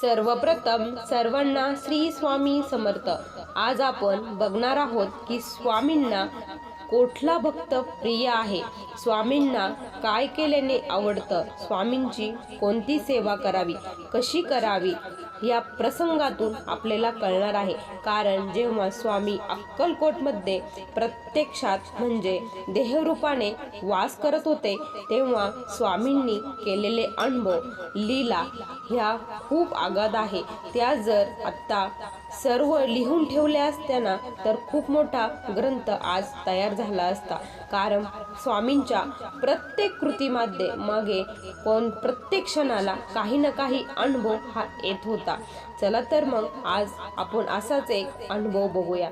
सर्वप्रथम सर्वांना श्री स्वामी समर्थ. आज आपण बघणार आहोत की स्वामींना कोठला भक्त प्रिय आहे? स्वामींना काय केल्याने आवडतं? स्वामींची कोणती सेवा करावी? कशी करावी? या प्रसंगातून आपल्याला कळणार आहे. कारण जेव्हा स्वामी अक्कलकोटमध्ये प्रत्यक्षात म्हणजे देहरूपाने वास करत होते तेव्हा स्वामींनी केलेले अनुभव लीला ह्या खूप आगाध आहे. त्या जर आत्ता सर्व लिहून ठेवले असताना तर खूप मोठा ग्रंथ आज तयार झाला असता. कारण स्वामींच्या प्रत्येक कृतीमध्ये मागे कोण प्रत्येक क्षणाला काही ना काही अनुभव हा येत होता. चला तर मग आज आपण असाच एक अनुभव बघूया.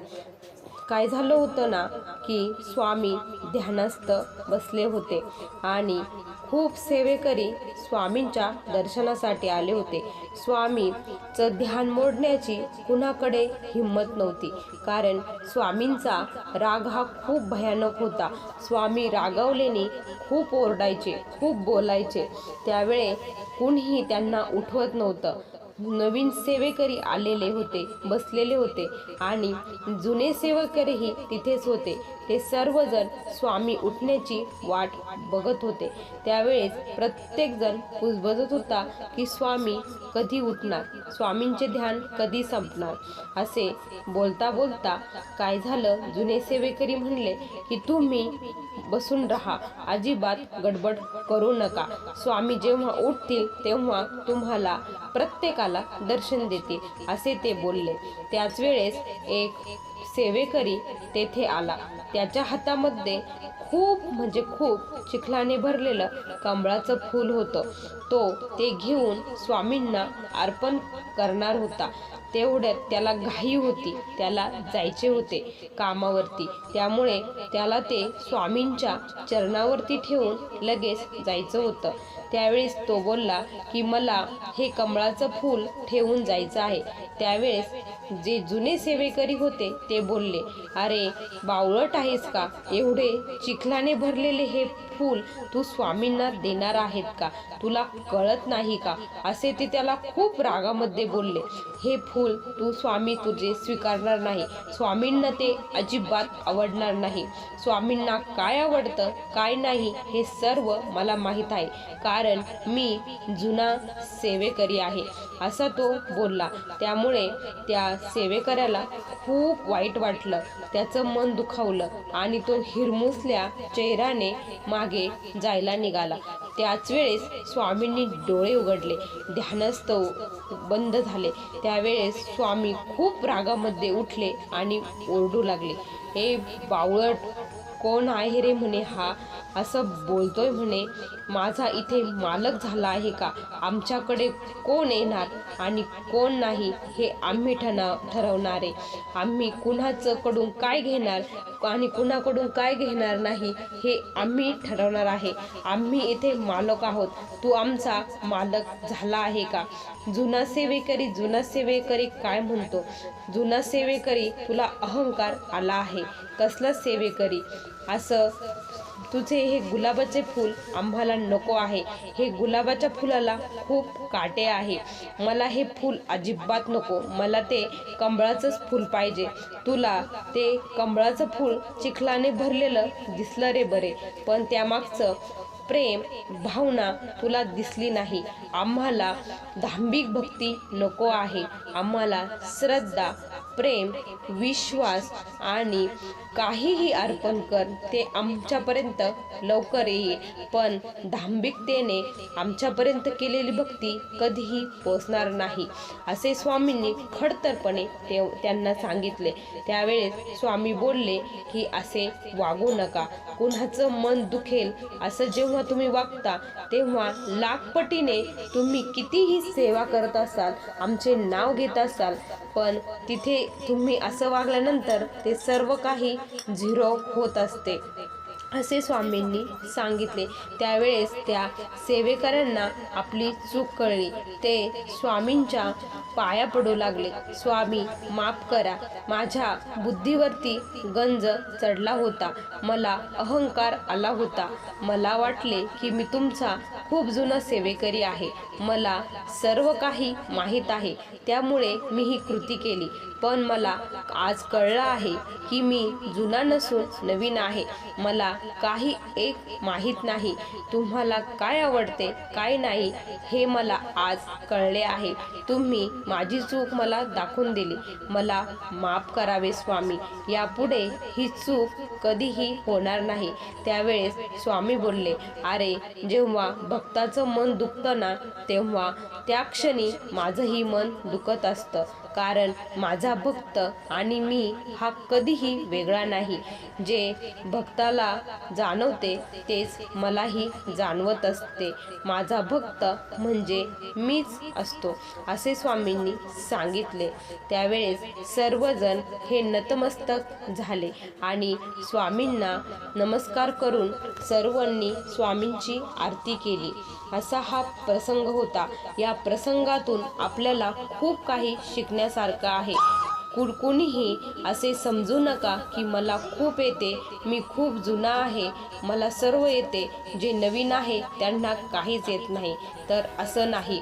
काय झालं होतं ना की स्वामी ध्यानस्थ बसले होते आणि खूप सेवेकरी स्वामींच्या दर्शनासाठी आले होते. स्वामीचं ध्यान मोडण्याची कुणाकडे हिंमत नव्हती कारण स्वामींचा राग हा खूप भयानक होता. स्वामी रागावलेने खूप ओरडायचे खूप बोलायचे. त्यावेळे कुणीही त्यांना उठवत नव्हतं. नवीन सेवेकरी आलेले होते बसलेले होते आणि जुने सेवेकरीही तिथेच होते. ते सर्वजण स्वामी उठण्याची वाट बघत होते. त्यावेळेस प्रत्येकजण कुजबजत होता की स्वामी कधी उठणार? स्वामींचे ध्यान कधी संपणार? असे बोलता बोलता काय झालं? जुने सेवेकरी म्हणले की तुम्ही बसून राहा. अजिबात गडबड करू नका. स्वामी जेव्हा उठतील तेव्हा तुम्हाला प्रत्येकाला दर्शन देतील असे ते बोलले. त्याच वेळेस एक सेवेकरी तेथे आला. त्याच्या हातामध्ये खूप म्हणजे खूप चिखलाने भरलेलं कमळाचं फूल होतं. तो ते घेऊन स्वामींना अर्पण करणार होता. तेवढ्यात त्याला घाई होती. त्याला जायचे होते कामावरती. त्यामुळे त्याला ते स्वामींच्या चरणावरती ठेवून लगेच जायचं होतं. त्यावेळेस तो बोलला की मला हे कमळाचं फूल ठेवून जायचं आहे. त्यावेळेस जे जुने सेवेकरी होते ते बोलले अरे बावळट आहेस का? एवढे चिखलाने भरलेले हे फूल तू स्वामींना देणार आहेत का? तुला कळत नाही का? असे ते त्याला खूप रागामध्ये बोलले. हे फूल तू स्वामी तुझे स्वीकारणार नाही. स्वामींना ते अजिबात आवडणार नाही. स्वामींना काय आवडतं काय नाही हे सर्व मला माहीत आहे. कारण मी जुना सेवेकरी आहे असा तो बोलला. त्यामुळे त्या सेवेकऱ्याला खूप वाईट वाटलं. त्याचं मन दुखावलं आणि तो हिरमुसल्या चेहऱ्याने मागे जायला निघाला. त्याच वेळेस स्वामींनी डोळे उघडले ध्यानस्थ बंद झाले. त्यावेळेस स्वामी खूप रागामध्ये उठले आणि ओरडू लागले. हे बावळट कोण आहे रे म्हणे हा? असं बोलतोय म्हणे माझा इथे मालक झाला आहे का? आमच्याकडे कोण येणार आणि कोण नाही हे आम्ही ठना ठरवणारे आम्ही कुणाचं कडून काय घेणार आणि कुणाकडून काय घेणार नाही हे आम्ही ठरवणार आहे. आम्ही इथे मालक आहोत. तू आमचा मालक झाला आहे का? जुना सेवेकरी जुना सेवेकरी काय म्हणतो? जुना सेवेकरी तुला अहंकार आला आहे. कसला सेवेकरी? असं तुझे हे गुलाबाचे फूल आम्हाला नको आहे. हे गुलाबाच्या फुलाला खूप काटे आहे. मला हे फूल अजिबात नको. मला ते कमळाचंच फूल पाहिजे. तुला ते कमळाचं फूल चिखलाने भरलेलं दिसलं रे बरे. पण त्यामागचं प्रेम भावना तुला दिसली नाही. आम्हाला धांबिक भक्ती नको आहे. आम्हाला श्रद्धा प्रेम विश्वास आणि काहीही अर्पण कर ते आमच्यापर्यंत लवकर येईल. पण धांभिकतेने आमच्यापर्यंत केलेली भक्ती कधीही पोचणार नाही असे स्वामींनी खडतरपणे ते त्यांना सांगितले. त्यावेळेस स्वामी बोलले की असे वागू नका. कुणाचं मन दुखेल असं जेव्हा तुम्ही वागता तेव्हा लाखपटीने तुम्ही कितीही सेवा करत असाल आमचे नाव घेत असाल पण तिथे तुम्ही असं वागल्यानंतर ते सर्व काही झिरो होत असते. असे स्वामींनी सांगितले. त्यावेळेस त्या सेवेकरांना आपली चूक कळली. ते स्वामींच्या पाया पडू लागले. स्वामी माफ करा. माझ्या बुद्धीवरती गंज चढला होता. मला अहंकार आला होता. मला वाटले की मी तुमचा खूप जुना सेवेकरी आहे. मला सर्व काही माहीत आहे. त्यामुळे मी ही कृती केली. पण मला आज कळलं आहे की मी जुना नसून नवीन आहे. मला काही एक माहीत नाही. तुम्हाला काय आवडते काय नाही हे मला आज कळले आहे. तुम्ही माझी चूक मला दाखवून दिली. मला माफ करावे स्वामी. यापुढे ही चूक कधीही होणार नाही. त्यावेळेस स्वामी बोलले अरे जेव्हा भक्ताचं मन दुखतं ना तेव्हा त्या क्षणी माझंही मन दुखत असतं. कारण माझा भक्त आणि मी हा कधीही वेगळा नाही. जे भक्ताला जाणवते तेच मलाही जाणवत असते. माझा भक्त म्हणजे मीच असतो असे स्वामींनी सांगितले. त्यावेळेस सर्वजण हे नतमस्तक झाले आणि स्वामींना नमस्कार करून सर्वांनी स्वामींची आरती केली. असा हा प्रसंग होता. या प्रसंगातून आपल्याला खूप काही शिकण्यासारखं आहे. कुण कुणीही असे समजू नका की मला खूप येते मी खूप जुना आहे मला सर्व येते जे नवीन आहे त्यांना काहीच येत नाही. तर असं नाही.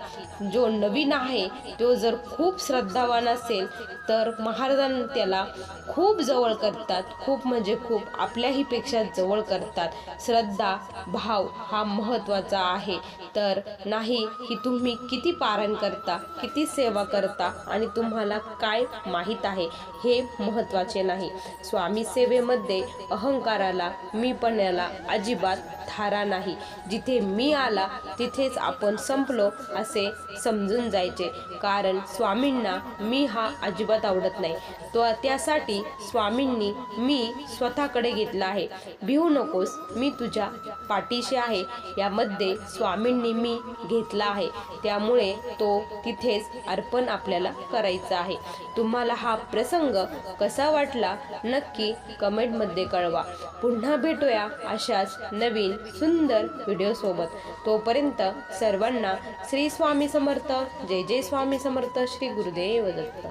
जो नवीन आहे तो जर खूप श्रद्धावान असेल तर महाराजांना त्याला खूप जवळ करतात खूप म्हणजे खूप आपल्याही पेक्षा जवळ करतात. श्रद्धा भाव हा महत्त्वाचा आहे. तर नाही की तुम्ही किती पारण करता किती सेवा करता आणि तुम्हाला काय माहीत आहे हे महत्त्वाचे नाही. स्वामी सेवेमध्ये अहंकाराला मीपणाला अजिबात थारा नाही. जिथे मी आला तिथेच आपण संपलो असे समजून जायचे. कारण स्वामींना मी हा अजिबात आवडत नाही. तो त्यासाठी स्वामींनी मी स्वतःकडे घेतला आहे. भिवू नकोस मी तुझ्या पाठीशी आहे. यामध्ये स्वामींनी मी घेतला आहे. त्यामुळे तो तिथेच अर्पण आपल्याला करायचा आहे. तुम्हाला हा प्रसंग कसा वाटला नक्की कमेंटमध्ये कळवा. पुन्हा भेटूया अशाच नवीन सुंदर व्हिडिओसोबत. तोपर्यंत सर्वांना श्री स्वामी समर्थ. जय जय स्वामी समर्थ. श्री गुरुदेव दत्त.